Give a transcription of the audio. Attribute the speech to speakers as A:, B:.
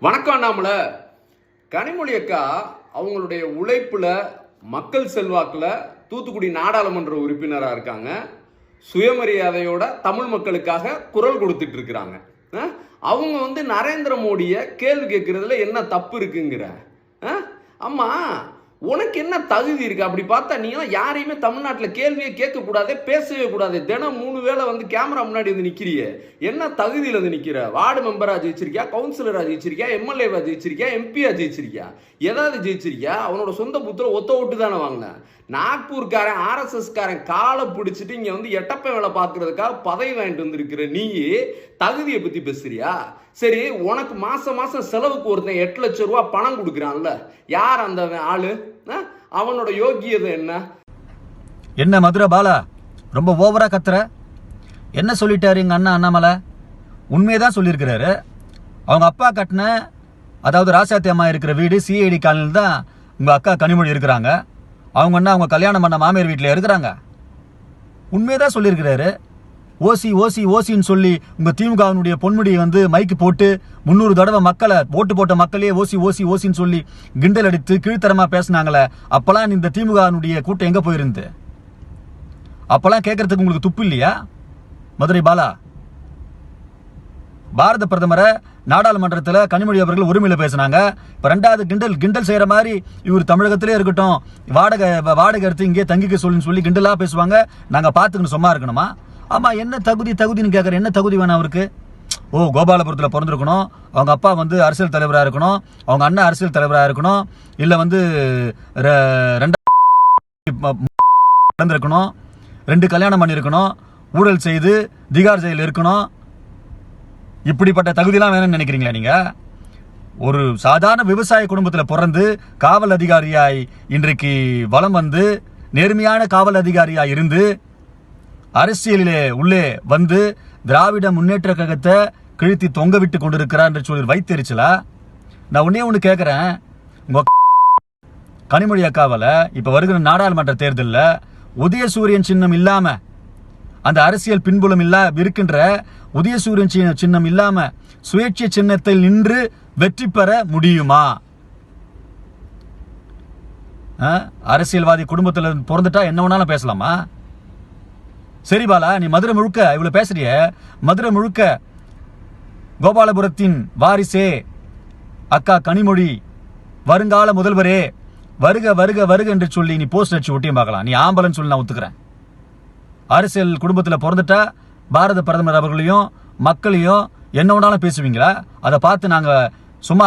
A: வணக்கம் அண்ணாமல. கனிமொழி அக்கா அவங்களுடைய உழைப்புல மக்கள் செல்வாக்குல தூத்துக்குடி நாடாளுமன்ற உறுப்பினராக இருக்காங்க. சுயமரியாதையோட தமிழ் மக்களுக்காக குரல் கொடுத்துட்டு இருக்கிறாங்க. அவங்க வந்து நரேந்திர மோடியை கேள்வி கேட்கறதுல என்ன தப்பு இருக்குங்கிற? அஹ்? உனக்கு என்ன தகுதி இருக்கு? அப்படி பார்த்தா நீ எல்லாம் யாரையுமே தமிழ்நாட்டில் கேள்வியே கேட்க பேசவே கூடாது. தினம் மூணு வேளை வந்து கேமரா முன்னாடி வந்து நிக்கிறியே. என்ன தகுதியில் வந்து நிக்கிற? வார்டு மெம்பரா ஜெயிச்சிருக்கியா? கவுன்சிலரா ஜெயிச்சிருக்கியா? எம்எல்ஏவா ஜெயிச்சிருக்கியா? எம்பியா ஜெயிச்சிருக்கியா? ஏதாவது ஜெயிச்சிருக்கியா? அவனோட சொந்த புத்திர ஒத்த ஓட்டு தானே வாங்கினேன் நாக்பூர்காரன் ஆர்எஸ்எஸ் காரன் காலை பிடிச்சிட்டு இங்க வந்து எட்டப்ப வேலை பார்க்கறதுக்காக பதவி வாங்கிட்டு வந்திருக்கிற நீ தகுதியை பத்தி பேசுறியா? சரி உனக்கு மாசம் மாசம் செலவுக்கு ஒருத்தன் எட்டு லட்சம் ரூபா பணம் கொடுக்குறான்ல. யார் அந்த ஆளு? அவனோட யோக்கியதை என்ன?
B: என்ன மதுரை பாலா? ரொம்ப ஓவரா கத்துற? என்ன சொல்லிட்டாரு எங்க அண்ணா அண்ணாமலை? உண்மையை தான் சொல்லியிருக்கிறாரு. அவங்க அப்பா கட்டின அதாவது ராசாத்தி அம்மா இருக்கிற வீடு சிஐடி காலனியில் தான் உங்கள் அக்கா கனிமொழி இருக்கிறாங்க. அவங்க என்ன அவங்க கல்யாணம் பண்ண மாமியார் வீட்டில் இருக்கிறாங்க. உண்மையை தான் சொல்லியிருக்கிறாரு. ஓசி ஓசி ஓசின்னு சொல்லி உங்கள் திமுகவினுடைய பொன்முடியை வந்து மைக்கு போட்டு முந்நூறு தடவை மக்களை ஓட்டு போட்ட மக்களே ஓசி ஓசி ஓசின்னு சொல்லி கிண்டல் அடித்து கீழ்த்தரமாக பேசினாங்களே அப்போல்லாம் இந்த திமுகவினுடைய கூட்டம் எங்கே போயிருந்து அப்போல்லாம் கேட்கறதுக்கு உங்களுக்கு துப்பு இல்லையா? மதுரை பாலா? பாரத பிரதமரை நாடாளுமன்றத்தில் கனிமொழி அவர்கள் உரிமையில் பேசினாங்க. இப்போ ரெண்டாவது கிண்டல் கிண்டல் செய்கிற மாதிரி இவர் தமிழகத்திலே இருக்கட்டும் வாடகை வாடகை எடுத்து இங்கே தங்கிக்க சொல்லுன்னு சொல்லி கிண்டலாக பேசுவாங்க. நாங்கள் பார்த்துக்கணும் சும்மா இருக்கணுமா? ஆமாம் என்ன தகுதி தகுதின்னு கேட்குற என்ன தகுதி வேணும் அவருக்கு? ஓ கோபாலபுரத்தில் பிறந்திருக்கணும். அவங்க அப்பா வந்து அரசியல் தலைவராக இருக்கணும். அவங்க அண்ணன் அரசியல் தலைவராக இருக்கணும். இல்லை வந்து ரெ- நடந்திருக்கணும் ரெண்டு கல்யாணம் பண்ணியிருக்கணும். ஊழல் செய்து திகார் ஜெயில் இருக்கணும். இப்படிப்பட்ட தகுதியெலாம் வேணும்னு நினைக்கிறீங்களா நீங்கள் ஒரு சாதாரண விவசாய குடும்பத்தில் பிறந்து காவல் அதிகாரியாய் இன்றைக்கு வலம் வந்து நேர்மையான காவல் அதிகாரியாக இருந்து அரசியலிலே உள்ளே வந்து திராவிட முன்னேற்ற கழகத்தை கிழித்தி தொங்க விட்டு கொண்டிருக்கிறார் என்று சொல்லி வைத்தெரிச்சலா? நான் ஒன்றே ஒன்று கேட்குறேன் உங்கள் கனிமொழி அக்காவில் இப்போ வருகிற நாடாளுமன்ற தேர்தலில் உதயசூரியன் சின்னம் இல்லாமல் அந்த அரசியல் பின்புலம் இல்லா இருக்கின்ற உதயசூரியன் சின்ன- சின்னம் இல்லாமல் சுயேட்சை சின்னத்தில் நின்று வெற்றி பெற முடியுமா? ஆ? அரசியல்வாதி குடும்பத்தில் பிறந்துட்டா என்ன வேணாலும் பேசலாமா? சரி பாலா நீ மதுரை முழுக்க இவ்வளவு பேசுறிய. மதுரை முழுக்க கோபாலபுரத்தின் வாரிசே அக்கா கனிமொழி வருங்கால முதல்வரே வருக வருக வருக என்று சொல்லி நீ போஸ்ட் அடிச்சு ஒட்டியும் பார்க்கலாம். நீ ஆம்பலன்னு சொல்லி நான் ஒத்துக்கிறேன். அரசியல் குடும்பத்தில் பிறந்துட்டா பாரத பிரதமர் அவர்களையும் மக்களையும் என்ன ஒன்றாலும் பேசுவீங்களா? அதை பார்த்து நாங்கள் சும்மா